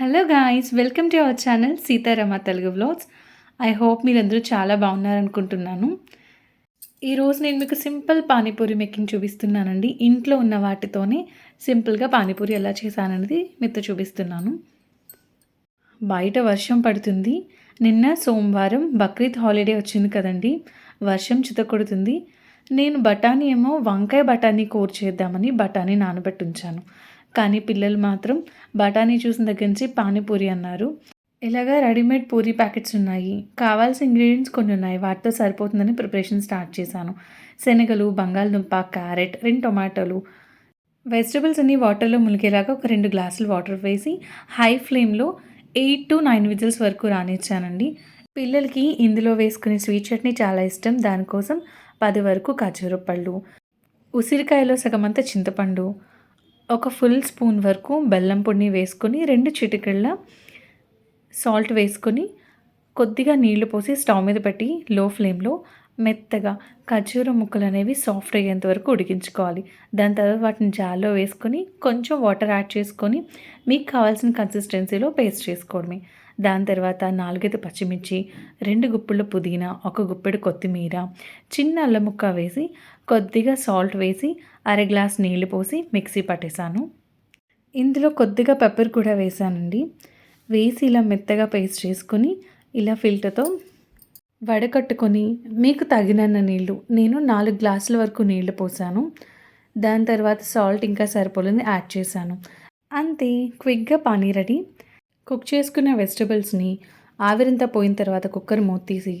Hello guys welcome to our channel Sitarama Telugu vlogs I hope మీరందరూ చాలా బాగున్నారనుకుంటున్నాను. ఈరోజు నేను మీకు సింపుల్ పానీపూరి మేకింగ్ చూపిస్తున్నానండి. ఇంట్లో ఉన్న వాటితోనే సింపుల్గా పానీపూరి ఎలా చేశాననేది మీతో చూపిస్తున్నాను. బయట వర్షం పడుతుంది. నిన్న సోమవారం బక్రీద్ హాలిడే వచ్చింది కదండి. వర్షం చితకొడుతుంది. నేను బఠానీ ఏమో వంకాయ బఠానీ కూర చేద్దామని బఠానీ నానబెట్టి ఉంచాను కానీ పిల్లలు మాత్రం బఠానీ చూసిన దగ్గర నుంచి పానీపూరి అన్నారు. ఇలాగా రెడీమేడ్ పూరి ప్యాకెట్స్ ఉన్నాయి. కావాల్సిన ఇంగ్రీడియంట్స్ కొన్ని ఉన్నాయి. వాటితో సరిపోతుందని ప్రిపరేషన్ స్టార్ట్ చేశాను. శనగలు బంగాళదుంప క్యారెట్ రెండు టొమాటోలు. వెజిటబుల్స్ అన్ని వాటర్లో మునిగేలాగా ఒక రెండు గ్లాసులు వాటర్ వేసి హై ఫ్లేమ్లో ఎయిట్ టు నైన్ విజిల్స్ వరకు రానిచ్చానండి. పిల్లలకి ఇందులో వేసుకునే స్వీట్ చట్నీ చాలా ఇష్టం. దానికోసం పది వరకు ఖర్జూర పళ్ళు ఉసిరికాయలో సగమంత చింతపండు. ఒక ఫుల్ స్పూన్ వరకు బెల్లం పొడిని వేసుకొని రెండు చిటికెళ్ళ సాల్ట్ వేసుకొని కొద్దిగా నీళ్ళు పోసి స్టవ్ మీద పెట్టి లో ఫ్లేమ్లో మెత్తగా ఖర్జూర ముక్కలు అనేవి సాఫ్ట్ అయ్యేంత వరకు ఉడికించుకోవాలి. దాని తర్వాత వాటిని జాల్లో వేసుకొని కొంచెం వాటర్ యాడ్ చేసుకొని మీకు కావాల్సిన కన్సిస్టెన్సీలో పేస్ట్ చేసుకోవడమే. దాని తర్వాత నాలుగైదు పచ్చిమిర్చి రెండు గుప్పెళ్ళు పుదీనా ఒక గుప్పెడు కొత్తిమీర చిన్న అల్లం ముక్క వేసి కొద్దిగా సాల్ట్ వేసి అర గ్లాస్ నీళ్ళు పోసి మిక్సీ పట్టేశాను. ఇందులో కొద్దిగా పెప్పర్ కూడా వేసానండి వేసి ఇలా మెత్తగా పేస్ట్ చేసుకొని ఇలా ఫిల్టర్తో వడకట్టుకొని మీకు తగినన్న నీళ్ళు నేను నాలుగు గ్లాసుల వరకు నీళ్ళు పోసాను. దాని తర్వాత సాల్ట్ ఇంకా సరిపోలేని యాడ్ చేశాను. అంతే క్విక్గా పానీ రెడీ. కుక్ చేసుకున్న వెజిటబుల్స్ని ఆవిరంతా పోయిన తర్వాత కుక్కర్ మూత తీసి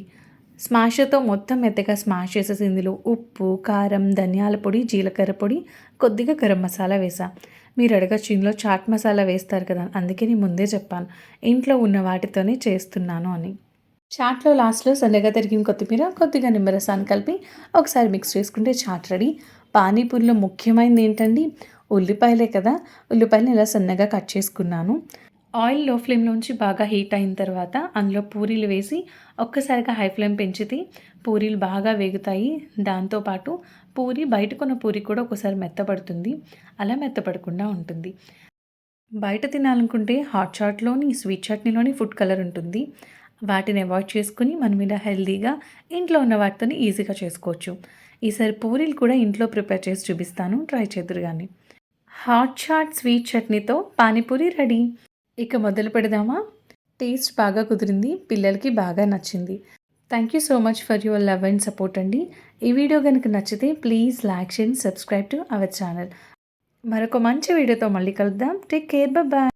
స్మాషర్తో మొత్తం మెత్తగా స్మాష్ చేసేసి ఇందులో ఉప్పు కారం ధనియాల పొడి జీలకర్ర పొడి కొద్దిగా గరం మసాలా వేసా మీరు అడగచ్చు ఇందులో చాట్ మసాలా వేస్తారు కదా అందుకే నేను ముందే చెప్పాను ఇంట్లో ఉన్న వాటితోనే చేస్తున్నాను అని. చాట్లో లాస్ట్లో సన్నగా తరిగిన కొత్తిమీర కొద్దిగా నిమ్మరసాన్ని కలిపి ఒకసారి మిక్స్ చేసుకుంటే చాట్ రెడీ. పానీపూరిలో ముఖ్యమైనది ఏంటండి? ఉల్లిపాయలే కదా ఉల్లిపాయలు ఇలా సన్నగా కట్ చేసుకున్నాను. ఆయిల్లో ఫ్లేమ్లోంచి బాగా హీట్ అయిన తర్వాత అందులో పూరీలు వేసి ఒక్కసారిగా హై ఫ్లేమ్ పెంచితే పూరీలు బాగా వేగుతాయి. దాంతోపాటు పూరి బయటకున్న పూరి కూడా ఒకసారి మెత్తపడుతుంది అలా మెత్తపడకుండా ఉంటుంది. బయట తినాలనుకుంటే హాట్ చాట్లోని స్వీట్ చట్నీలోని ఫుడ్ కలర్ ఉంటుంది. వాటిని అవాయిడ్ చేసుకుని మనం ఇలా హెల్దీగా ఇంట్లో ఉన్న వాటితోని ఈజీగా చేసుకోవచ్చు. ఈసారి పూరీలు కూడా ఇంట్లో ప్రిపేర్ చేసి చూపిస్తాను. ట్రై చేద్దరు కానీ హాట్ చాట్ స్వీట్ చట్నీతో పానీపూరి రెడీ. ఇక మొదలు పెడదామా? టేస్ట్ బాగా కుదిరింది పిల్లలకి బాగా నచ్చింది. Thank you so much for your love and support అండి. ఈ వీడియో కనుక నచ్చితే ప్లీజ్ లైక్ చేయండి సబ్స్క్రైబ్ టు అవర్ ఛానల్ మరొక మంచి వీడియోతో మళ్ళీ కలుద్దాం. Take care bye